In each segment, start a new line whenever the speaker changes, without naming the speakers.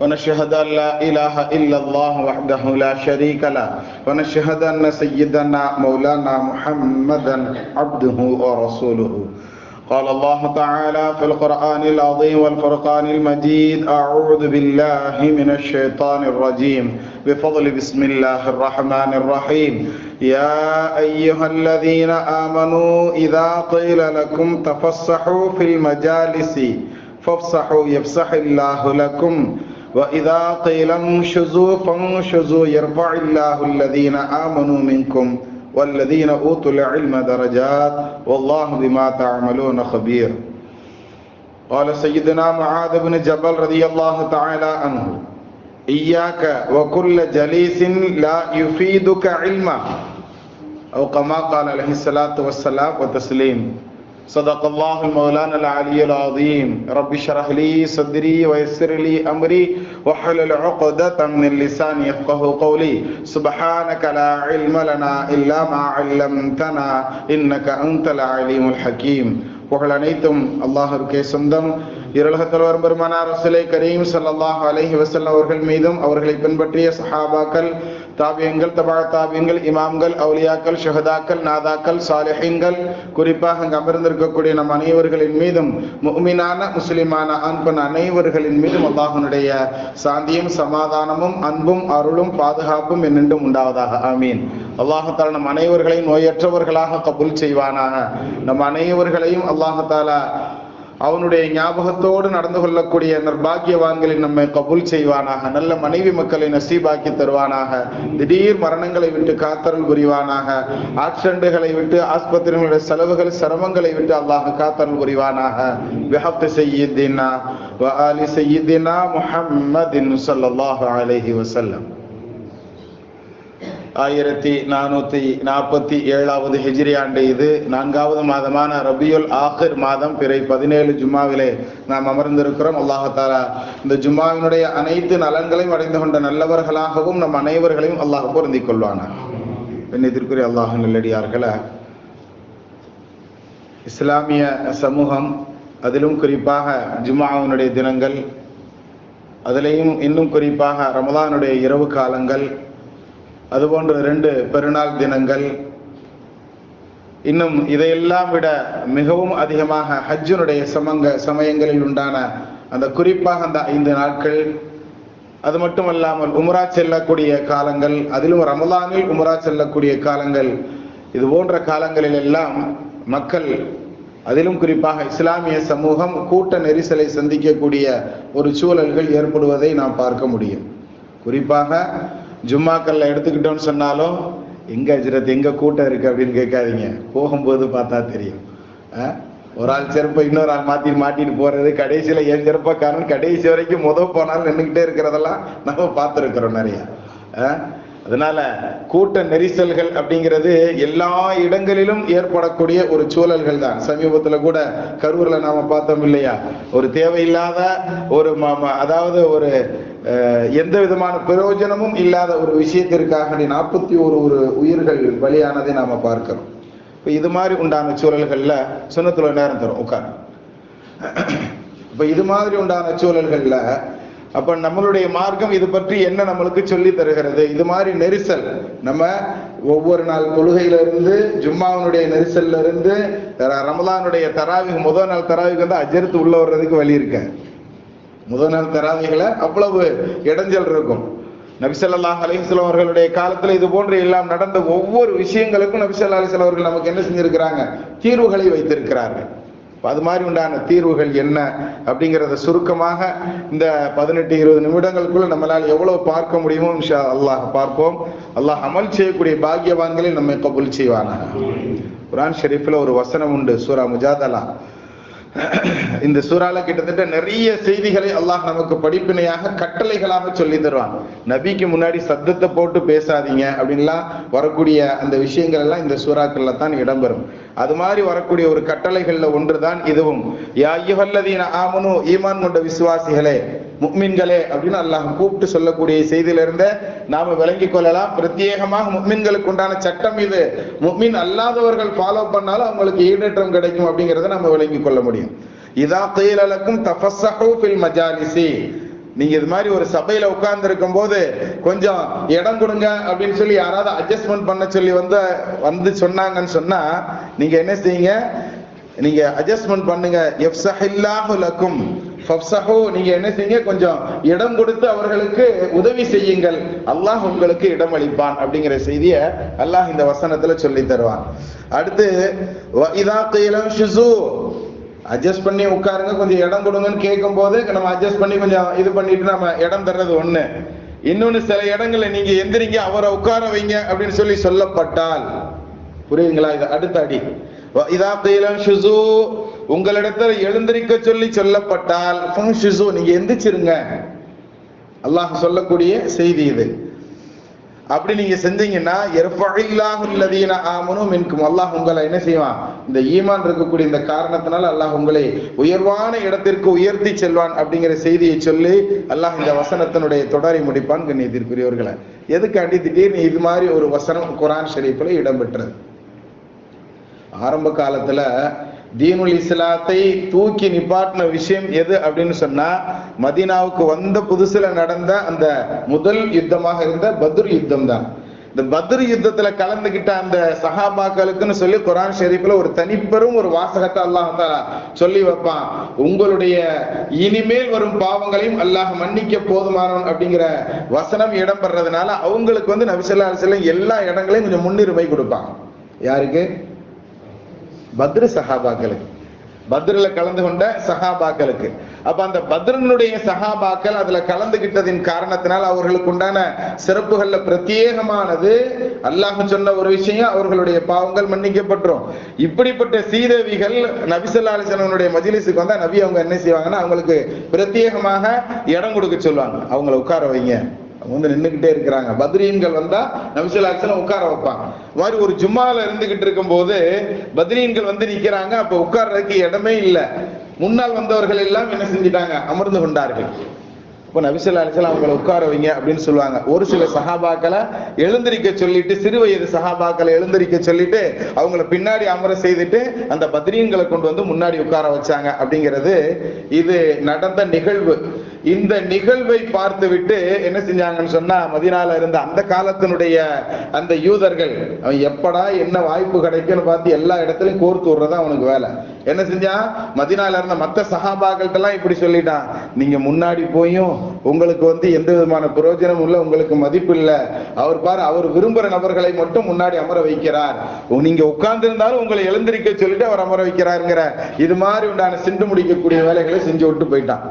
ونشهد أن لا إله إلا الله وحده لا شريك له. ونشهد أن سيدنا مولانا محمدا عبده ورسوله. قال الله تعالى في القرآن العظيم والفرقان المجيد أعوذ بالله من الشيطان الرجيم. بفضل بسم الله الرحمن الرحيم. يا أيها الذين آمنوا إذا قيل لكم تفصحوا في المجالس فافصحوا يفصح الله لكم. وإذا قيل انشزوا فانشزوا يرفع الله الذين آمنوا منكم والذين أوتوا العلم درجات والله بما تعملون خبير. قال سيدنا معاذ بن جبل رضي الله تعالى عنه. إياك وكل جليس لا يفيدك علما. أو كما قال عليه الصلاة والسلام وتسليم. صدق الله المولانا العلي العظيم رب اشرح لي صدري ويسر لي امري واحلل عقدة من لساني يفقه قولي سبحانك لا علم لنا الا ما علمتنا انك انت العليم الحكيم புகழ் அனைத்தும் அல்லாஹிற்கே சொந்தம் இருலகத்தில் வரும் பெருமானார் ரசூலை கரீம் ஸல்லல்லாஹு அலைஹி வஸல்லம் அவர்கள் மீதும் அவர்களை பின்பற்றிய சஹாபாக்கள் தாபியங்கள் தபா தாபியங்கள் இமாம்கள் அவுலியாக்கள் ஷஹதாக்கள் நாதாக்கள் சாலிஹீன்கள் குறிப்பாக அங்கு அமர்ந்திருக்கக்கூடிய நம் அனைவர்களின் மீதும் முக்மினான முஸ்லிமான அன்பன் அனைவர்களின் மீதும் அல்லாஹனுடைய சாந்தியும் சமாதானமும் அன்பும் அருளும் பாதுகாப்பும் என்னென்றும் உண்டாவதாக ஆமீன் அல்லாஹத்தால் நம் அனைவர்களையும் நோயற்றவர்களாக கபுல் செய்வானாக நம் அனைவர்களையும் அல்லாஹத்தாலா அவனுடைய ஞாபகத்தோடு நடந்து கொள்ளக்கூடிய நற்பாக்கியவான்களில் நம்மை கபூல் செய்வானாக. நல்ல மனைவி மக்களை நசீபாக்கி தருவானாக. திடீர் மரணங்களை விட்டு காத்தருள் புரிவானாக. ஆக்சிடென்ட்டுகளை விட்டு ஆஸ்பத்திரிகளுடைய செலவுகள் சிரமங்களை விட்டு அல்லாஹ் காத்தருள் புரிவானாக. விஹப்து செய்யுதீனா வ ஆலி செய்யித்தினா முஹம்மதின் ஸல்லல்லாஹு அலைஹி வஸல்லம். ஆயிரத்தி நானூத்தி நாற்பத்தி ஏழாவது ஹிஜ்ரி ஆண்டு இது. நான்காவது மாதமான ரபியுல் ஆஹிர் மாதம் பிறை பதினேழு ஜும்மாவிலே நாம் அமர்ந்திருக்கிறோம். அல்லாஹாலா இந்த ஜும்மாவினுடைய அனைத்து நலன்களையும் அடைந்து கொண்ட நல்லவர்களாகவும் நம் அனைவர்களையும் அல்லாஹ் பொருந்திக் கொள்வானா பெண்ணிற்குரிய அல்லாஹ் நல்லடியார்கள இஸ்லாமிய சமூகம் அதிலும் குறிப்பாக ஜும்மாவினுடைய தினங்கள் அதிலையும் இன்னும் குறிப்பாக ரமதானுடைய இரவு காலங்கள் அதுபோன்ற ரெண்டு பெருநாள் தினங்கள். இன்னும் இதையெல்லாம் விட மிகவும் அதிகமாக ஹஜ்ஜனுடைய சமங்க சமயங்களில் உண்டான அந்த குறிப்பாக அந்த ஐந்து நாட்கள். அது மட்டுமல்லாமல் உமரா செல்லக்கூடிய காலங்கள் அதிலும் ரமலானில் உமரா செல்லக்கூடிய காலங்கள். இது போன்ற காலங்களில் எல்லாம் மக்கள் அதிலும் குறிப்பாக இஸ்லாமிய சமூகம் கூட்ட நெரிசலை சந்திக்கக்கூடிய ஒரு சூழல்கள் ஏற்படுவதை நாம் பார்க்க முடியும். குறிப்பாக ஜும்மாக்கல்ல எடுத்துக்கிட்டோம்னு சொன்னாலும் எங்க ஹஜ்ரத் எங்க கூட்டம் இருக்கு? அப்படின்னு கேட்காதீங்க. போகும்போது பார்த்தா தெரியும். ஒரு ஆள் செருப்பை இன்னொரு ஆள் மாத்தி மாட்டிட்டு போறது கடைசியில என் செருப்பக்காரன் கடைசி வரைக்கும் முத போனாலும் நின்றுகிட்டே இருக்கிறதெல்லாம் நம்ம பார்த்துருக்குறோம் நிறைய. அதனால கூட்ட நெரிசல்கள் அப்படிங்கிறது எல்லா இடங்களிலும் ஏற்படக்கூடிய ஒரு சூழல்கள் தான். சமீபத்துல கூட கரூர்ல நாம பார்த்தோம் இல்லையா? ஒரு தேவையில்லாத ஒரு அதாவது ஒரு எந்த விதமான பிரயோஜனமும் இல்லாத ஒரு விஷயத்திற்காக நாற்பத்தி ஒரு ஒரு உயிர்கள் பலியானதை நாம பார்க்கிறோம். இப்போ இது மாதிரி உண்டான சூழல்கள்ல சுண்ணத்துல நேரம் தரும் உட்கார். இப்ப இது மாதிரி உண்டான சூழல்கள்ல அப்ப நம்மளுடைய மார்க்கம் இது பற்றி என்ன நம்மளுக்கு சொல்லி தருகிறது? இது மாதிரி நெரிசல். நம்ம ஒவ்வொரு நாள் தொழுகையில இருந்து ஜும்மாவனுடைய நெரிசல்ல இருந்து ரமலானுடைய தராவிக முதல் நாள் தராவிக்கு வந்து அஜர்த்து உள்ள வர்றதுக்கு வழி இருக்கு. முதல் நாள் தராவிகளை அவ்வளவு இடைஞ்சல் இருக்கும். நபிசல்லாஹ் அலிஸ்லாம் அவர்களுடைய காலத்துல இது போன்ற எல்லாம் நடந்த ஒவ்வொரு விஷயங்களுக்கும் நபிசல்லா அலிஸ்லாம் அவர்கள் நமக்கு என்ன செஞ்சிருக்கிறாங்க? தீர்வுகளை வைத்திருக்கிறார்கள். அது மாதிரி உண்டான தீர்வுகள் என்ன அப்படிங்கிறத சுருக்கமாக இந்த பதினெட்டு இருபது நிமிடங்களுக்குள்ள நம்மளால் எவ்வளவு பார்க்க முடியுமோ இன்ஷா அல்லாஹ் பார்ப்போம். அல்லாஹ் அமல் செய்யக்கூடிய பாக்கியவான்களை நம்மை கபுல் செய்வானாக. குரான் ஷெரீஃபில் ஒரு வசனம் உண்டு சூரா முஜாதலா. இந்த சூறால கிட்டத்தட்ட நிறைய செய்திகளை அல்லாஹ் நமக்கு படிப்பினையாக கட்டளைகளாக சொல்லி தருவான். நபிக்கு முன்னாடி சத்தத்தை போட்டு பேசாதீங்க அப்படின்லாம் வரக்கூடிய அந்த விஷயங்கள் எல்லாம் இந்த சூறாக்கள்ல தான் இடம்பெறும். அது மாதிரி வரக்கூடிய ஒரு கட்டளைகள்ல ஒன்றுதான் இதுவும். யா ஆமனு ஈமான் கொண்ட விசுவாசிகளே முக்மின்களே அப்படின்னு அல்லாஹ் கூப்பிட்டு சொல்லக்கூடிய செய்தியிலிருந்து நாம விளங்கி கொள்ளலாம். பிரத்யேகமாக முக்மின்களுக்கு உண்டான சட்டம் இது. முக்மின் அல்லாதவர்கள் ஃபாலோ பண்ணாலும் அவங்களுக்கு ஈடேற்றம் கிடைக்கும் அப்படிங்கறத நம்ம விளங்கி கொள்ள முடியும். இதா கையிலக்கும் தபஸ்ஸஹூ ஃபில் மஜாலிசி நீங்க இது மாதிரி ஒரு சபையில உட்கார்ந்து இருக்கும் போது கொஞ்சம் இடம் கொடுங்க அப்படின்னு சொல்லி யாராவது அட்ஜஸ்ட்மெண்ட் பண்ண சொல்லி வந்து வந்து சொன்னாங்கன்னு சொன்னா நீங்க என்ன செய்யுங்க? நீங்க அட்ஜஸ்ட்மெண்ட் பண்ணுங்க. எஃப்சஹில்லாஹு லக்கும். ஃபப்சஹு நீங்க என்ன செய்யுங்க? கொஞ்சம் இடம் கொடுத்து அவர்களுக்கு உதவி செய்யுங்கள். அல்லாஹ் உங்களுக்கு இடம் அளிப்பான் அப்படிங்கிற செய்தியை அல்லாஹ் இந்த வசனத்துல சொல்லி தருவான். அடுத்து இதா கீலம் அட்ஜஸ்ட் பண்ணி உட்காருங்க கொஞ்சம் இடம் கொடுங்கன்னு கேட்கும் போது நம்ம அட்ஜஸ்ட் பண்ணி கொஞ்சம் இது பண்ணிட்டு நம்ம இடம் தர்றது ஒண்ணு. இன்னொன்னு சில இடங்கள்ல நீங்க எந்திரிங்க அவரை உட்கார வைங்க அப்படின்னு சொல்லி சொல்லப்பட்டால் புரியுதுங்களா? இது அடுத்த அடி. இதா கீலம் ஷுசு உங்களிடத்துல எழுந்திருக்க சொல்லி சொல்லப்பட்டால் ஷுசு நீங்க எந்திரிச்சிருங்க. அல்லாஹ் சொல்லக்கூடிய செய்தி இது. அப்படி நீங்க செஞ்சீங்கன்னா எர்ஃபஇல்லாஹு ஆமனும் ஆமனு மின்கும். அல்லாஹ் உங்களை என்ன செய்வான்? இந்த ஈமான் இருக்கக்கூடிய இந்த காரணத்தினால அல்லாஹ் உங்களை உயர்வான இடத்திற்கு உயர்த்தி செல்வான் அப்படிங்கிற செய்தியை சொல்லி அல்லாஹ் இந்த வசனத்தினுடைய தொடரை முடிப்பான் கண்ணியத்திற்குரியவர்களை. எதுக்காண்டி திடீர்னு இது மாதிரி ஒரு வசனம் குரான் ஷரீஃப்ல இடம்பெற்றது? ஆரம்ப காலத்துல தீனுல் இஸ்லாத்தை தூக்கி நிப்பாட்டின விஷயம் எது அப்படின்னு சொன்னா மதீனாவுக்கு வந்த புதுசுல நடந்த அந்த முதல் யுத்தமாக இருந்த பத்ர் யுத்தம் தான். இந்த பத்ர் யுத்தத்துல கலந்துகிட்ட அந்த சஹாபாக்களுக்குன்னு சொல்லி குரான் ஷெரீஃப்ல ஒரு தனிப்பெரும் ஒரு வாசகத்தை அல்லாஹ் சொல்லி வைப்பான். உங்களுடைய இனிமேல் வரும் பாவங்களையும் அல்லாஹ் மன்னிக்க போதுமானவன் அப்படிங்கிற வசனம் இடம்பெறதுனால அவங்களுக்கு வந்து நபிசல்லா அலிஸ்லாம் எல்லா இடங்களையும் கொஞ்சம் முன்னுரிமை கொடுப்பான் யாருக்கு? பத்ரு சஹாபாக்களுக்கு. பத்ரில கலந்து கொண்ட சஹாபாக்களுக்கு. அப்ப அந்த பத்ரனுடைய சஹாபாக்கள் அதுல கலந்துகிட்டதின் காரணத்தினால் அவர்களுக்கு உண்டான சிறப்புகள்ல பிரத்யேகமானது. அல்லாஹ் சொன்ன ஒரு விஷயம் அவர்களுடைய பாவங்கள் மன்னிக்கப்பட்டுரும். இப்படிப்பட்ட சீதேவிகள் நபிசல்லா மஜிலிசுக்கு வந்தா நபி அவங்க என்ன செய்வாங்கன்னா அவங்களுக்கு பிரத்யேகமாக இடம் கொடுக்க சொல்லுவாங்க. அவங்கள உட்கார வைங்க. வந்து நின்றுக்கிட்டே இருக்கிறாங்க. பத்ரீன்கள் வந்தா நபிசுல்லாசலம் உட்கார வைப்பாங்க. இந்த மாதிரி ஒரு ஜும்மால இருந்துகிட்டு இருக்கும் போது பத்ரீன்கள் வந்து நிக்கிறாங்க. அப்ப உட்கார்றதுக்கு இடமே இல்லை. முன்னால் வந்தவர்கள் எல்லாம் என்ன செஞ்சிட்டாங்க? அமர்ந்து கொண்டார்கள். இப்போ நபிசல்லா அலிசல்லாம் அவங்களை உட்கார வைங்க அப்படின்னு சொல்லுவாங்க. ஒரு சில சஹாபாக்களை எழுந்திருக்க சொல்லிட்டு சிறு வயது சஹாபாக்களை எழுந்திருக்க சொல்லிட்டு அவங்கள பின்னாடி அமர செய்துட்டு அந்த பத்ரீன்களை கொண்டு வந்து முன்னாடி உட்கார வச்சாங்க அப்படிங்கிறது இது நடந்த நிகழ்வு. இந்த நிகழ்வை பார்த்து விட்டு என்ன செஞ்சாங்கன்னு சொன்னா மதினால இருந்த அந்த காலத்தினுடைய அந்த யூதர்கள் அவன் எப்படா என்ன வாய்ப்பு கிடைக்கும்னு பார்த்து எல்லா இடத்துலயும் கோர்த்து விடுறது அவனுக்கு வேலை. என்ன செஞ்சான்? மதினால இருந்த மத்த சகாபாக்கள்கிட்ட எல்லாம் இப்படி சொல்லிட்டான். நீங்க முன்னாடி போயும் உங்களுக்கு வந்து எந்த விதமான பிரயோஜனமும் இல்லை உங்களுக்கு மதிப்பு இல்லை. அவர் பாரு அவர் விரும்புற நபர்களை மட்டும் முன்னாடி அமர வைக்கிறார். நீங்க உட்கார்ந்திருந்தாலும் உங்களை எழுந்திருக்க சொல்லிட்டு அவர் அமர வைக்கிறாருங்கிற இது மாதிரி உண்டான சிண்டு முடிக்கக்கூடிய வேலைகளை செஞ்சு விட்டு போயிட்டான்.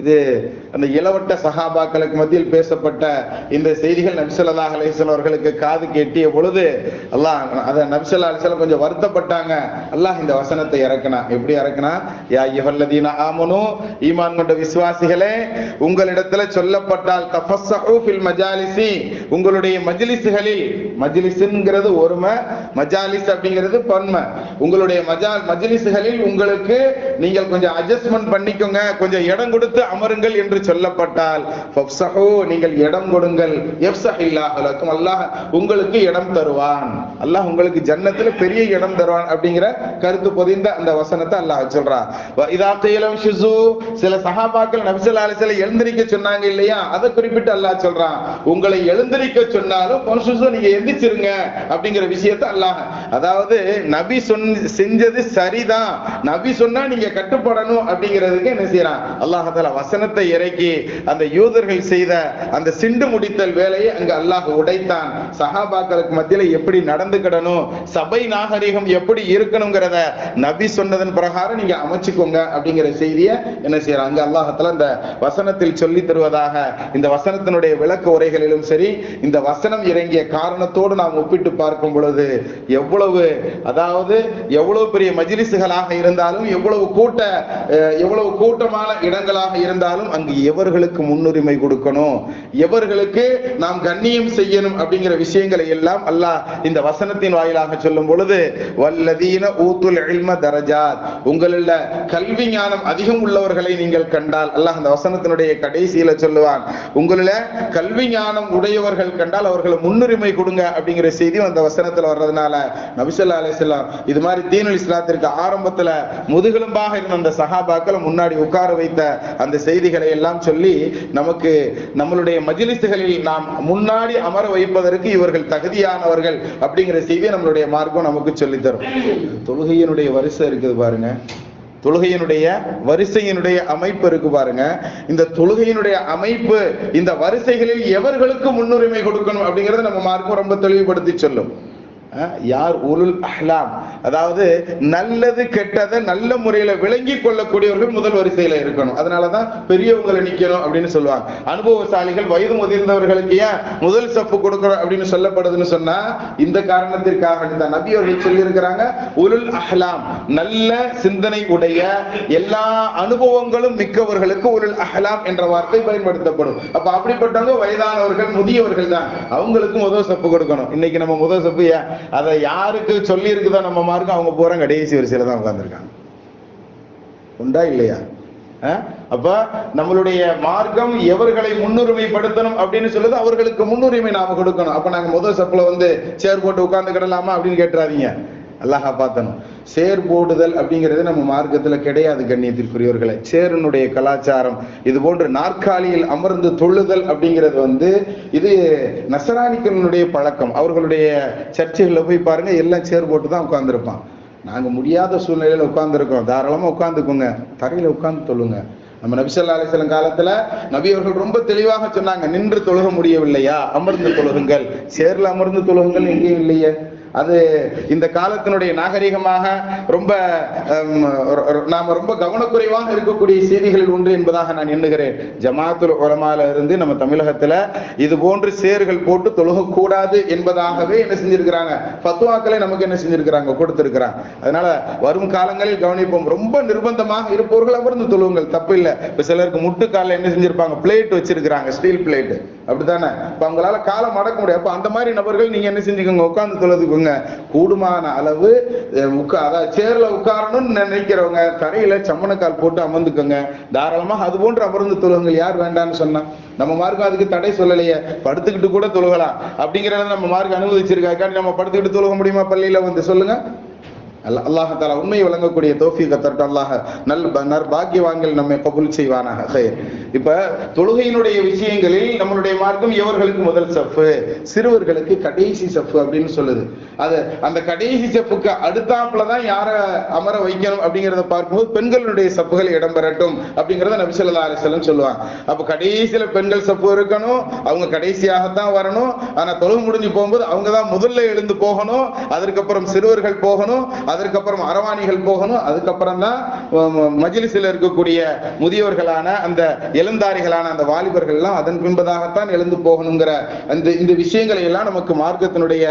இது அந்த இளவட்ட சஹாபாக்களுக்கு மத்தியில் பேசப்பட்ட இந்த செய்திகள் நபிசல்லா அலிஸ்லாம் அவர்களுக்கு காது கேட்டிய பொழுது அல்லாஹ் அதை நபிசல்லா அலிஸ்லாம் கொஞ்சம் வருத்தப்பட்டாங்க. அல்லாஹ் இந்த வசனத்தை இறக்கினா எப்படி இறக்கினா யா ஆமனு ஈமான் கொண்ட விசுவாசிகளே உங்களிடத்துல சொல்லப்பட்டால் தபஸ்ஸஹு ஃபில் மஜாலிசி உங்களுடைய மஜ்லிஸ்களில் மஜ்லிஸ்ங்கிறது ஒருமை மஜாலிஸ் அப்படிங்கிறது பன்மை. உங்களுடைய மஜால் மஜ்லிஸ்களில் உங்களுக்கு நீங்கள் கொஞ்சம் அட்ஜஸ்ட்மெண்ட் பண்ணிக்கோங்க கொஞ்சம் இடம் கொடுத்து அமருங்கள் என்று சொல்லப்பட்டால் நீங்கள் இடம் கொடுங்கள். யஃப்ஸஹில்லாஹு அல்லாஹ் உங்களுக்கு இடம் தருவான். அல்லாஹ் உங்களுக்கு ஜன்னத்துல பெரிய இடம் தருவான் அப்படிங்கிற கருத்து பொதிந்த அந்த வசனத்தை அல்லாஹ் சொல்றான். இதா கீலம் ஷுசு சில சகாபாக்கள் நபி ஸல்லல்லாஹு எழுந்திருக்க சொன்னாங்க இல்லையா? அதை குறிப்பிட்டு அல்லாஹ் சொல்றான். உங்களை எழுந்திருக்க சொன்னாலும் நீங்க எந்திரிச்சிருங்க. அப்படிங்கிற விஷயத்த அல்லாஹ் அதாவது நபி சொன் செஞ்சது சரிதான். நபி சொன்னா நீங்க கட்டுப்படணும் அப்படிங்கிறதுக்கு என்ன செய்யறான்? அல்லாஹால வசனத்தை இறை இன்றைக்கு அந்த யூதர்கள் செய்த அந்த சிண்டு முடித்தல் வேலையை அங்கு அல்லாஹ் உடைத்தான். சஹாபாக்களுக்கு மத்தியில எப்படி நடந்துக்கிடணும் சபை நாகரிகம் எப்படி இருக்கணுங்கிறத நபி சொன்னதன் பிரகாரம் நீங்க அமைச்சுக்கோங்க அப்படிங்கிற செய்தியை என்ன செய்யறாங்க? அல்லாஹத்துல இந்த வசனத்தில் சொல்லி தருவதாக இந்த வசனத்தினுடைய விளக்க உரைகளிலும் சரி இந்த வசனம் இறங்கிய காரணத்தோடு நாம் ஒப்பிட்டு பார்க்கும் பொழுது எவ்வளவு அதாவது எவ்வளவு பெரிய மஜிலிசுகளாக இருந்தாலும் எவ்வளவு கூட்ட எவ்வளவு கூட்டமான இடங்களாக இருந்தாலும் அங்கு எவர்களுக்கு முன்னுரிமை கொடுக்கணும்? எவர்களுக்கு நாம் கண்ணியம் செய்யணும் அப்படிங்கிற விஷயங்களை எல்லாம் அல்லாஹ் இந்த வசனத்தின் வாயிலாக சொல்லும் பொழுது வல்லதீன ஊத்துல் இல்ம தரஜாத். உங்களில் கல்வி ஞானம் அதிகம் உள்ளவர்களை நீங்கள் கண்டால் அல்லாஹ் அந்த வசனத்தினுடைய கடைசியில சொல்லுவான் உங்களில் கல்வி ஞானம் உடையவர்கள் கண்டால் அவர்களை முன்னுரிமை கொடுங்க அப்படிங்கிற செய்தியும் அந்த வசனத்துல வர்றதுனால நபிசல்லா அலிஸ்லாம் இது மாதிரி தீனுல் இஸ்லாத்திற்கு ஆரம்பத்துல முதுகெலும்பாக இருந்த அந்த சஹாபாக்களை முன்னாடி உட்கார வைத்த அந்த செய்திகளை எல்லாம் சொல்லி நமக்கு நம்மளுடைய மஜிலிசுகளில் நாம் முன்னாடி அமர வைப்பதற்கு இவர்கள் தகுதியானவர்கள் அப்படிங்கிற செய்தியை நம்மளுடைய மார்க்கம் நமக்கு சொல்லித்தரும். தொழுகையினுடைய வரிசை இருக்குது பாருங்க. தொழுகையினுடைய வரிசையினுடைய அமைப்பு இருக்கு பாருங்க. இந்த தொழுகையினுடைய அமைப்பு இந்த வரிசைகளில் எவர்களுக்கு முன்னுரிமை கொடுக்கணும் அப்படிங்கறத நம்ம மார்க்கம் ரொம்ப தெளிவுபடுத்தி சொல்லும். யார் உலுல் அஹ்லாம்? அதாவது நல்லது கெட்டதை நல்ல முறையில விளங்கி கொள்ளக்கூடியவர்கள் முதல் வரிசையில இருக்கணும். அதனாலதான் பெரியவங்களை நிக்கணும் அப்படின்னு சொல்லுவாங்க. அனுபவசாலிகள் வயது முதிர்ந்தவர்களுக்கு ஏன் முதல் சப்பு கொடுக்கணும் அப்படின்னு சொல்லப்படுதுன்னு சொன்னா இந்த காரணத்திற்காக தான் நபி அவர்கள் சொல்லியிருக்கிறாங்க. உலுல் அஹ்லாம் நல்ல சிந்தனை உடைய எல்லா அனுபவங்களும் மிக்கவர்களுக்கு உலுல் அஹ்லாம் என்ற வார்த்தை பயன்படுத்தப்படும். அப்ப அப்படிப்பட்டவங்க வயதானவர்கள் முதியவர்கள் தான். அவங்களுக்கு முதல் சப்பு கொடுக்கணும். இன்னைக்கு நம்ம முதல் சப்பு ஏன்? அதை யாருக்கு சொல்லி இருக்குதோ நம்ம மார்க்கு அவங்க பூரா கடைசி வரிசையில தான் உட்கார்ந்துருக்காங்க. உண்டா இல்லையா? அப்ப நம்மளுடைய மார்க்கம் எவர்களை முன்னுரிமைப்படுத்தணும் அப்படின்னு சொல்லுது அவர்களுக்கு முன்னுரிமை நாம கொடுக்கணும். அப்ப நாங்க முதல் சப்புல வந்து சேர் போட்டு உட்கார்ந்து கிடலாமா அப்படின்னு கேட்டுறாதீங்க. அல்லாஹா பார்த்தணும் சேர் போடுதல் அப்படிங்கிறது நம்ம மார்க்கத்தில் கிடையாது கண்ணியத்திற்குரியவர்களை. சேரனுடைய கலாச்சாரம் இது போன்று நாற்காலியில் அமர்ந்து தொழுதல் அப்படிங்கிறது வந்து இது நசராணிக்கனுடைய பழக்கம். அவர்களுடைய சர்ச்சைகளில் போய் பாருங்க எல்லாம் சேர் போட்டு தான் உட்காந்துருப்பான் நாங்கள் முடியாத சூழ்நிலையில் உட்காந்துருக்கோம் தாராளமாக உட்காந்துக்கோங்க தரையில் உட்காந்து தொழுங்க. நம்ம நபிசல்லா அலிஸ்லாம் காலத்துல நபி அவர்கள் ரொம்ப தெளிவாக சொன்னாங்க நின்று தொழுக முடியவில்லையா? அமர்ந்து தொழுகுங்கள். சேர்ல அமர்ந்து தொழுகுங்கள் எங்கேயும் இல்லையே. அது இந்த காலத்தினுடைய நாகரிகமாக ரொம்ப நாம ரொம்ப கவனக்குறைவாக இருக்கக்கூடிய செய்திகளில் ஒன்று என்பதாக நான் எண்ணுகிறேன். ஜமாத்துல் உலமால இருந்து நம்ம தமிழகத்துல இது போன்று சேர்கள் போட்டு தொழுகக்கூடாது என்பதாகவே என்ன செஞ்சிருக்கிறாங்க. பத்துவாக்களை நமக்கு என்ன செஞ்சிருக்கிறாங்க? கொடுத்திருக்கிறாங்க. அதனால வரும் காலங்களில் கவனிப்போம். ரொம்ப நிர்பந்தமாக இருப்பவர்கள் அமர்ந்து தொழுவுங்கள். தப்பு இல்லை. இப்ப சிலருக்கு முட்டுக்கால என்ன செஞ்சிருப்பாங்க? பிளேட் வச்சிருக்கிறாங்க. ஸ்டீல் பிளேட் அப்படித்தானே? இப்ப அவங்களால காலம் மடக்க முடியாது. அப்ப அந்த மாதிரி நபர்கள் நீங்க என்ன செஞ்சுக்கோங்க? உட்கார்ந்து இவங்க கூடுமான அளவு உட்கா அதாவது சேர்ல உட்காரணும்னு நினைக்கிறவங்க தரையில சம்மணக்கால் போட்டு அமர்ந்துக்கோங்க. தாராளமாக அது போன்ற அமர்ந்து தொழுகங்கள் யார் வேண்டாம்னு சொன்னா? நம்ம மார்க்கம் அதுக்கு தடை சொல்லலையே. படுத்துக்கிட்டு கூட தொழுகலாம். அப்படிங்கிறத நம்ம மார்க்கம் அனுமதிச்சிருக்காக்காண்டி நம்ம படுத்துக்கிட்டு தொழுக முடியுமா பள்ளியில வந்து? சொல்லுங்க. அல்ல அல்லாஹ் தாலா உண்மை வழங்கக்கூடிய தோஃபி தட்டு அல்லாஹ் நல் நற்பாக்கியவான்கள் நம்மை கபுல் செய்வானாக. ஹைர். இப்ப தொழுகையினுடைய விஷயங்களில் நம்மளுடைய மார்க்கம் எவர்களுக்கு முதல் சஃப்பு? சிறுவர்களுக்கு கடைசி சஃப்பு அப்படின்னு சொல்லுது. அது அந்த கடைசி சஃப்புக்கு அடுத்தாப்புல தான் யாரை அமர வைக்கணும் அப்படிங்கிறத பார்க்கும்போது பெண்களுடைய சப்புகள் இடம்பெறட்டும் அப்படிங்கறத நபி ஸல்லல்லாஹு சொல்லுவாங்க. அப்ப கடைசியில பெண்கள் சப்பு இருக்கணும் அவங்க கடைசியாகத்தான் வரணும். ஆனா தொழுகு முடிஞ்சு போகும்போது அவங்க தான் முதல்ல எழுந்து போகணும் அதற்கப்புறம் சிறுவர்கள் போகணும் அதற்கப்புறம் அரவாணிகள் போகணும் அதுக்கப்புறம் தான் மஜிலிசில் இருக்கக்கூடிய முதியவர்களான அந்த எழுந்தாரிகளான அந்த வாலிபர்கள் எல்லாம் அதன் பின்பதாகத்தான் எழுந்து போகணுங்கிற அந்த இந்த விஷயங்களை எல்லாம் நமக்கு மார்க்கத்தினுடைய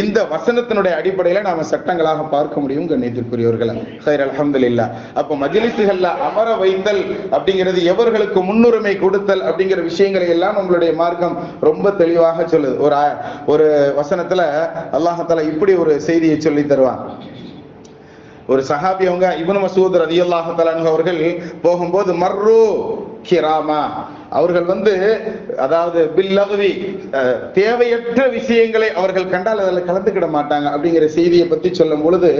இந்த வசனத்தினுடைய அடிப்படையில நாம சட்டங்களாக பார்க்க முடியும் கண்ணியத்திற்குரியவர்களை. சரி அலமது இல்லா அப்ப மஜிலிசுகள்ல அமர வைத்தல் அப்படிங்கிறது எவர்களுக்கு முன்னுரிமை கொடுத்தல் அப்படிங்கிற விஷயங்களை எல்லாம் நம்மளுடைய மார்க்கம் ரொம்ப தெளிவாக சொல்லுது. ஒரு ஒரு வசனத்துல அல்லாஹால இப்படி ஒரு செய்தியை சொல்லி தருவான். ஒரு சஹாபி அவங்க இவனு மசூத் ரலியல்லாஹு தஆலா அவர்கள் போகும்போது மர்ரு கிராமா அவர்கள் வந்து அதாவது பில்லகுவி தேவையற்ற விஷயங்களை அவர்கள் கண்டால் அதில் கலந்துக்கிட மாட்டாங்க அப்படிங்கிற செய்தியை பத்தி சொல்லும் பொழுது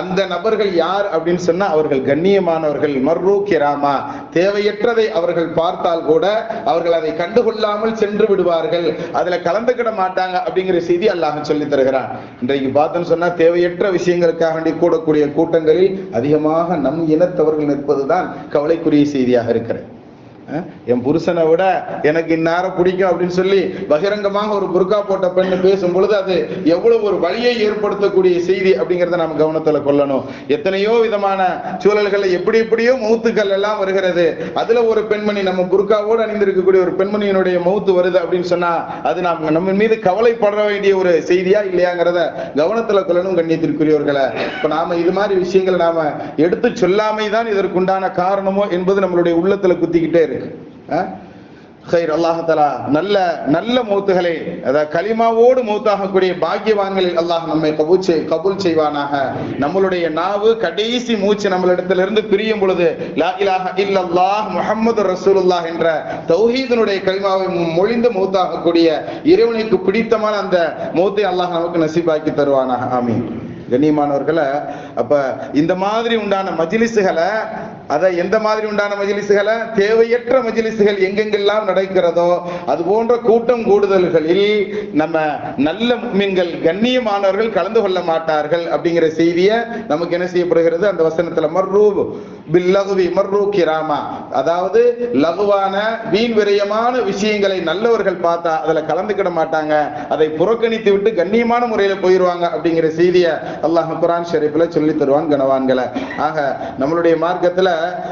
அந்த நபர்கள் யார் அப்படின்னு சொன்னா அவர்கள் கண்ணியமானவர்கள் மர்ரு கிராமா. தேவையற்றதை அவர்கள் பார்த்தால் கூட அவர்கள் அதை கண்டுகொள்ளாமல் சென்று விடுவார்கள். அதுல கலந்துக்கிட மாட்டாங்க அப்படிங்கிற செய்தி அல்லாஹ் சொல்லி தருகிறான். இன்றைக்கு பார்த்தோன்னு சொன்னா தேவையற்ற விஷயங்களுக்காக வேண்டி கூடக்கூடிய கூட்டங்களில் அதிகமாக நம் இனத்தவர்கள் நிற்பதுதான் கவலைக்குரிய செய்தியாக இருக்கிறது. என் புருஷனை விட எனக்கு இந்நேரம் பிடிக்கும் அப்படின்னு சொல்லி பகிரங்கமாக ஒரு புர்கா போட்ட பெண்ணு பேசும் பொழுது அது எவ்வளவு ஒரு வழியை ஏற்படுத்தக்கூடிய செய்தி அப்படிங்கறத நாம் கவனத்துல கொள்ளணும். எத்தனையோ விதமான சூழல்கள்ல எப்படி எப்படியோ மௌத்துக்கள் எல்லாம் வருகிறது. அதுல ஒரு பெண்மணி நம்ம புர்காவோடு அணிந்திருக்கக்கூடிய ஒரு பெண்மணியினுடைய மௌத்து வருது அப்படின்னு சொன்னா அது நாம் நம்ம மீது கவலைப்பட வேண்டிய ஒரு செய்தியா இல்லையாங்கிறத கவனத்துல கொள்ளணும் கண்ணியத்திற்குரியவர்களை. இப்ப நாம இது மாதிரி விஷயங்களை நாம எடுத்து சொல்லாமை தான் இதற்குண்டான காரணமோ என்பது நம்மளுடைய உள்ளத்துல குத்திக்கிட்டே இருக்கு. ஹைர் அல்லாஹலா நல்ல நல்ல மௌத்துகளை. அதாவது களிமாவோடு மௌத்தாகக்கூடிய பாக்கியவான்களில் அல்லாஹ் நம்மை கபூல் செய் கபூல் செய்வானாக. நம்மளுடைய நாவு கடைசி மூச்சு நம்மளிடத்திலிருந்து பிரியும் பொழுது லா இலாஹ இல்லல்லாஹ் முஹம்மது ரசூலுல்லாஹ் என்ற தௌஹீதனுடைய கலிமாவை மொழிந்து மௌத்தாகக்கூடிய இறைவனுக்கு பிடித்தமான அந்த மௌத்தை அல்லாஹ் நமக்கு நசீபாக்கி தருவானாக. ஆமீன். கண்ணியமானவர்களை அப்ப இந்த மாதிரி உண்டான மஜிலிசுகளை அதை எந்த மாதிரி உண்டான மஜிலிசுகளை? தேவையற்ற மஜிலிசுகள் எங்கெங்கெல்லாம் நடக்கிறதோ அது போன்ற கூட்டம் கூடுதல்களில் நம்ம நல்ல மீன்கள் கண்ணியமானவர்கள் கலந்து கொள்ள மாட்டார்கள் அப்படிங்கிற செய்தியை நமக்கு என்ன செய்யப்படுகிறது? அந்த வசனத்துல மர்ரூ பில்லகுவி மர்ரூ கிராமா. அதாவது லகுவான வீண் விரயமான விஷயங்களை நல்லவர்கள் பார்த்தா அதுல கலந்துக்கிட மாட்டாங்க. அதை புறக்கணித்து விட்டு கண்ணியமான முறையில போயிருவாங்க அப்படிங்கிற செய்தியை அல்லாஹ் குரான் ஷரீஃப்ல சொல்லி தருவான் கனவான்களை. ஆக நம்மளுடைய மார்க்கத்துல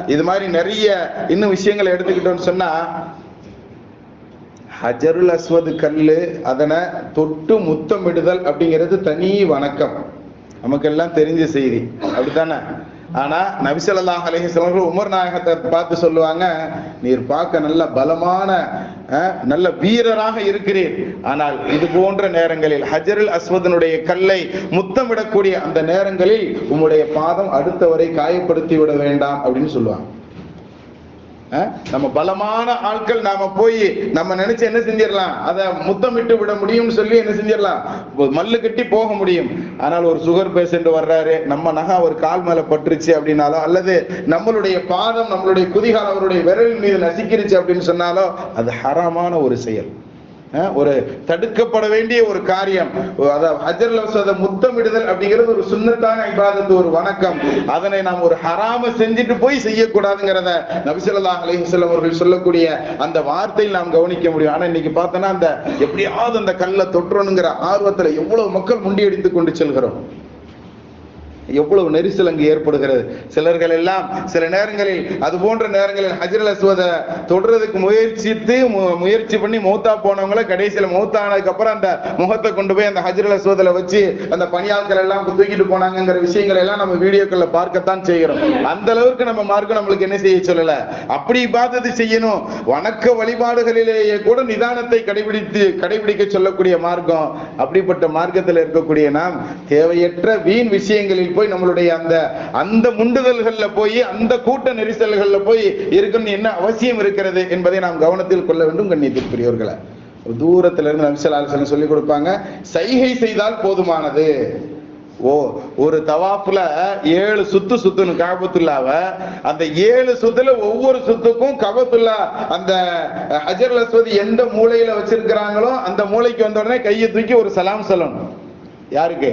இது மாதிரி நிறைய இன்னும் விஷயங்களை எடுத்துக்கிட்டோம்னு சொன்னா ஹஜருல் அஸ்வது கல்லு அதனை தொட்டு முத்தமிடுதல் அப்படிங்கிறது தனி வணக்கம். நமக்கெல்லாம் தெரிஞ்ச செய்தி. அப்படித்தானே? ஆனா நபிசல்லாஹ் அலைஹிஸ்ஸலாம் உமர் நாயகத்தை பார்த்து சொல்லுவாங்க நீர் பார்க்க நல்ல பலமான நல்ல வீரராக இருக்கிறேன் ஆனால் இது போன்ற நேரங்களில் ஹஜருல் அஸ்வதனுடைய கல்லை முத்தமிடக்கூடிய அந்த நேரங்களில் உம்முடைய பாதம் அடுத்தவரை காயப்படுத்தி விட வேண்டாம் அப்படின்னு சொல்லுவாங்க. நம்ம பலமான ஆட்கள் நாம போய் நம்ம நினைச்சு என்ன செஞ்சிடலாம்? அதை முத்தமிட்டு விட முடியும்னு சொல்லி என்ன செஞ்சிடலாம்? மல்லு கட்டி போக முடியும். ஆனால் ஒரு சுகர் பேஷண்ட் வர்றாரு. நம்ம நகை ஒரு கால் மேல பட்டுருச்சு அப்படின்னாலோ அல்லது நம்மளுடைய பாதம் நம்மளுடைய குதிகால் அவருடைய விரலின் மீது நசிக்கிருச்சு அப்படின்னு சொன்னாலோ அது ஹராமான ஒரு செயல். ஒரு தடுக்கப்பட வேண்டிய ஒரு காரியம். அதாவது முத்தமிடுதல் அப்படிங்கிறது ஒரு சுண்ணத்தான இபாதத்து ஒரு வணக்கம். அதனை நாம் ஒரு ஹராம செஞ்சுட்டு போய் செய்யக்கூடாதுங்கிறத நபிசல்லாஹ் அலைஹிஸ்ஸலாம் அவர்கள் சொல்லக்கூடிய அந்த வார்த்தையில் நாம் கவனிக்க முடியும். ஆனா இன்னைக்கு பார்த்தோன்னா அந்த எப்படியாவது அந்த கல்லை தொற்றணுங்கிற ஆர்வத்துல எவ்வளவு மக்கள் முண்டியடித்து கொண்டு செல்கிறோம். எவ்வளவு நெரிசல் அங்கு ஏற்படுகிறது. சிலர்கள் எல்லாம் சில நேரங்களில் அது போன்ற நேரங்களில் ஹஜரல் அஸ்வதை தொடுறதுக்கு முயற்சித்து மு- முயற்சி பண்ணி மூத்தா போனவங்கள கடைசியில் மூத்தானதுக்கு அப்புறம் அந்த முகத்தை கொண்டு போய் அந்த ஹஜரல் அஸ்வதில் வச்சு அந்த பணியாட்கள் எல்லாம் தூக்கிட்டு போனாங்கங்கிற விஷயங்களை எல்லாம் நம்ம வீடியோக்களில் பார்க்கத்தான் செய்கிறோம். அந்த அளவுக்கு நம்ம மார்க்கம் நம்மளுக்கு என்ன செய்ய சொல்லல? அப்படி பார்த்தது செய்யணும். வணக்க வழிபாடுகளிலேயே கூட நிதானத்தை கடைபிடித்து கடைபிடிக்க சொல்லக்கூடிய மார்க்கம். அப்படிப்பட்ட மார்க்கத்தில் இருக்கக்கூடிய நாம் தேவையற்ற வீண் விஷயங்களில் போய் நம்மளுடைய அந்த அந்த முண்டுதல்கள்ல போய் அந்த கூட்ட நெரிசல்கள்ல போய் இருக்கணும்னு என்ன அவசியம் இருக்கிறது என்பதை நாம் கவனத்தில் கொள்ள வேண்டும் கண்ணியத்திற்குரியவர்களை. தூரத்துல இருந்து நபிசல்லாசன் சொல்லி கொடுப்பாங்க சைகை செய்தால் போதுமானது. ஓ ஒரு தவாப்புல ஏழு சுத்து சுத்துன்னு காபத்துள்ளாவ அந்த ஏழு சுத்துல ஒவ்வொரு சுத்துக்கும் கபத்துள்ளா அந்த அஜர் அஸ்வதி எந்த மூலையில வச்சிருக்கிறாங்களோ அந்த மூலைக்கு வந்த உடனே கையை தூக்கி ஒரு சலாம் சொல்லணும். யாருக்கு?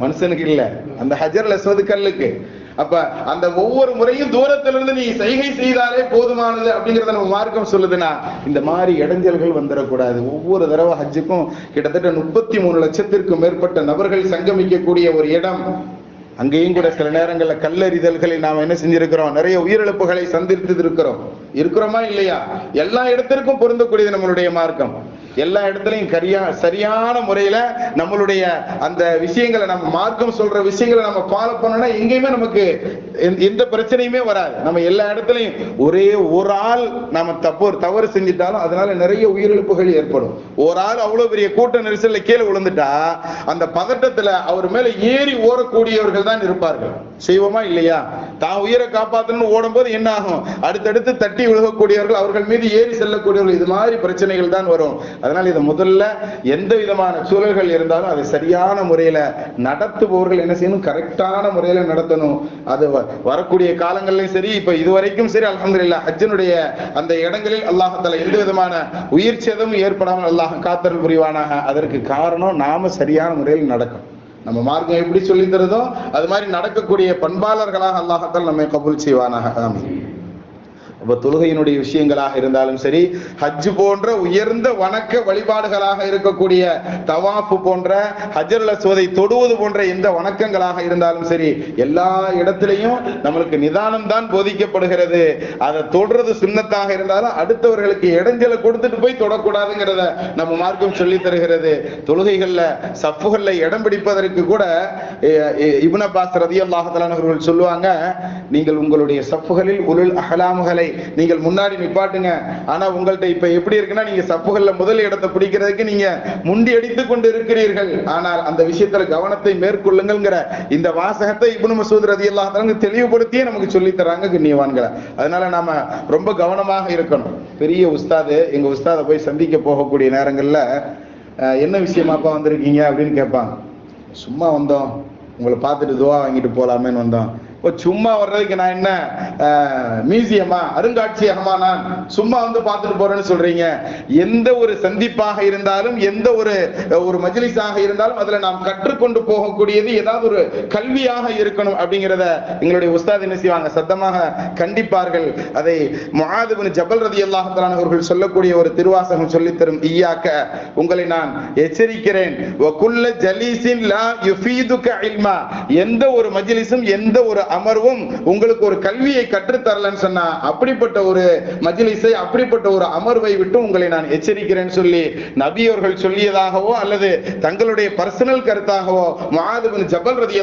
மனுஷனுக்கு இல்ல. அந்த ஹஜர்ல சொது கல்லுக்கு. அப்ப அந்த ஒவ்வொரு முறையும் தூரத்துல இருந்து நீ செய்கை செய்தாலே போதுமானது அப்படிங்கறத நம்ம மார்க்கம் சொல்லுதுன்னா இந்த மாதிரி இடைஞ்சல்கள் வந்துடக்கூடாது. ஒவ்வொரு தடவை ஹஜ்ஜுக்கும் கிட்டத்தட்ட முப்பத்தி மூணு லட்சத்திற்கும் மேற்பட்ட நபர்கள் சங்கமிக்கக்கூடிய ஒரு இடம். அங்கேயும் கூட சில நேரங்களில் கல்லறிதல்களை நாம் என்ன செஞ்சிருக்கிறோம்? நிறைய உயிரிழப்புகளை சந்தித்து இருக்கிறோம் இருக்கிறோமா இல்லையா? எல்லா இடத்திற்கும் பொருந்தக்கூடியது நம்மளுடைய மார்க்கம். எல்லா இடத்துலையும் கரியா சரியான முறையில நம்மளுடைய அந்த விஷயங்களை நம்ம மார்க்கம் சொல்ற விஷயங்களை நம்ம ஃபாலோ பண்ணோம்னா எங்கேயுமே நமக்கு எந்த- எந்த பிரச்சனையுமே வராது. நம்ம எல்லா இடத்துலையும் ஒரே ஒரு ஆள் நாம தப்பு ஒரு தவறு செஞ்சிட்டாலும் அதனால நிறைய உயிரிழப்புகள் ஏற்படும். ஒரு ஆள் அவ்வளவு பெரிய கூட்ட நெரிசல்ல கீழே விழுந்துட்டா அந்த பதட்டத்துல அவர் மேல ஏறி ஓடக்கூடியவர்கள் தான் இருப்பார்கள். செய்வோமா இல்லையா? தான் உயிரை காப்பாத்தணும்னு ஓடும்போது என்ன ஆகும்? அடுத்தடுத்து தட்டி விழுகக்கூடியவர்கள் அவர்கள் மீது ஏறி செல்லக்கூடியவர்கள். இது மாதிரி பிரச்சனைகள் தான் வரும். அதனால இதை முதல்ல எந்த விதமான சூழல்கள் இருந்தாலும் அதை சரியான முறையில நடத்துபவர்கள் என்ன செய்யணும்? கரெக்டான முறையில நடத்தணும். அது வ- வரக்கூடிய காலங்களிலும் சரி இப்ப இதுவரைக்கும் சரி அல்ஹம்துலில்லாஹ் ஹஜ்ஜினுடைய அந்த இடங்களில் அல்லாஹால எந்த விதமான உயிர் சேதமும் ஏற்படாமல் அல்லாஹ் காத்தல் புரிவானாக? அதற்கு காரணம் நாம சரியான முறையில் நடக்கும் நம்ம மார்க்கம் எப்படி சொல்லி தருதோ அது மாதிரி நடக்கக்கூடிய பண்பாளர்களாக அல்லாஹத்தால் நம்மை கபூல் செய்வானாக. ஆமீன். அப்ப தொழுகையினுடைய விஷயங்களாக இருந்தாலும் சரி ஹஜ் போன்ற உயர்ந்த வணக்க வழிபாடுகளாக இருக்கக்கூடிய தவாஃபு போன்ற ஹஜ்ரல் அஸ்வதை தொடுவது போன்ற எந்த வணக்கங்களாக இருந்தாலும் சரி எல்லா இடத்திலையும் நம்மளுக்கு நிதானம் தான் போதிக்கப்படுகிறது. அதை தொடுறது சுண்ணத்தாக இருந்தாலும் அடுத்தவர்களுக்கு இடைஞ்சலை கொடுத்துட்டு போய் தொடக்கூடாதுங்கிறத நம்ம மார்க்கம் சொல்லி தருகிறது. தொழுகைகள்ல சப்புகள்ல இடம் பிடிப்பதற்கு கூட இப்ன பாஸ் ரதியல்லாஹு அவர்கள் சொல்லுவாங்க நீங்கள் உங்களுடைய சப்புகளில் உருள் அகலாமுகளை நீங்கள் முன்னாடி நிப்பாட்டுங்க. ஆனா உங்கள்கிட்ட இப்ப எப்படி இருக்குன்னா நீங்க சப்புகள்ல முதல் இடத்தை பிடிக்கிறதுக்கு நீங்க முண்டி அடித்து கொண்டு இருக்கிறீர்கள் ஆனால் அந்த விஷயத்துல கவனத்தை மேற்கொள்ளுங்கள்ங்கிற இந்த வாசகத்தை இப்னு மசூத் ரதியல்லாஹு தஆலா தெளிவுபடுத்தியே நமக்கு சொல்லி தராங்க கண்ணியவான்களை. அதனால நாம ரொம்ப கவனமாக இருக்கணும். பெரிய உஸ்தாது எங்க உஸ்தாத போய் சந்திக்க போகக்கூடிய நேரங்கள்ல அஹ், என்ன விஷயமாப்பா வந்திருக்கீங்க? அப்படின்னு கேட்பாங்க சும்மா வந்தோம். உங்களை பார்த்துட்டு துவா வாங்கிட்டு போலாமேன்னு வந்தோம். சும்மா வர்றதுக்கு நான் என்ன மியூசியமா? அருங்காட்சியகமா நான் சும்மா வந்து பார்த்துட்டு போறேன்னு சொல்றீங்க. எந்த ஒரு சந்திப்பாக இருந்தாலும் எந்த ஒரு ஒரு மஜ்லிஸாக இருந்தாலும் அதுல நாம் கற்றுக்கொண்டு போகக்கூடியது ஏதாவது ஒரு கல்வியாக இருக்கணும் அப்படிங்கிறத எங்களுடைய உஸ்தாத் என்ன செய்வாங்க? சத்தமாக கண்டிப்பார்கள். அதை முஆதுபின் ஜபல் ரதி அவர்கள் சொல்லக்கூடிய ஒரு திருவாசகம் சொல்லித்தரும். ஈயாக்க உங்களை நான் எச்சரிக்கிறேன். எந்த ஒரு மஜிலிசும் எந்த ஒரு அமர்வும் உங்களுக்கு ஒரு கல்வியை கற்றுத்தரலன்னு சொன்னா அப்படிப்பட்ட ஒரு மஜிலிசை அப்படிப்பட்ட ஒரு அமர்வை விட்டு உங்களை நான் எச்சரிக்கிறேன்னு சொல்லி நபியவர்கள் சொல்லியதாகவோ அல்லது தங்களுடைய பர்சனல் கருத்தாகவோ மாதவன் ஜபல் ரதி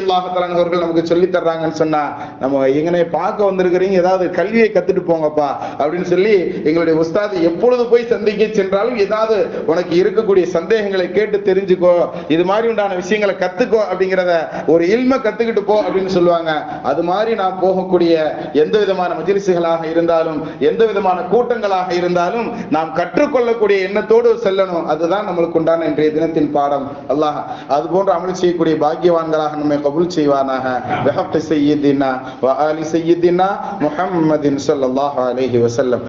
அவர்கள் நமக்கு சொல்லி தர்றாங்கன்னு சொன்னா நம்ம எங்கனே பார்க்க வந்திருக்கிறீங்க ஏதாவது கல்வியை கத்துட்டு போங்கப்பா அப்படின்னு சொல்லி எங்களுடைய உஸ்தாது எப்பொழுது போய் சந்திக்க சென்றாலும் ஏதாவது உனக்கு இருக்கக்கூடிய சந்தேகங்களை கேட்டு தெரிஞ்சுக்கோ இது மாதிரி உண்டான விஷயங்களை கத்துக்கோ அப்படிங்கிறத ஒரு இல்ம கத்துக்கிட்டு போ அப்படின்னு சொல்லுவாங்க. அது மாதிரி நான் போகக்கூடிய எந்த விதமான மஜிலிசுகளாக இருந்தாலும் எந்த விதமான கூட்டங்களாக இருந்தாலும் நாம் கற்றுக்கொள்ளக்கூடிய எண்ணத்தோடு செல்லணும். அதுதான் நம்மளுக்கு உண்டான இன்றைய தினத்தின் பாடம். அல்லாஹ் அது போன்று அமல் செய்யக்கூடிய பாக்கியவான்களாக நம்மை கபுல் செய்வானாக. செய்யுதின்னா செய்யிதினா வ ஆலி செய்யிதினா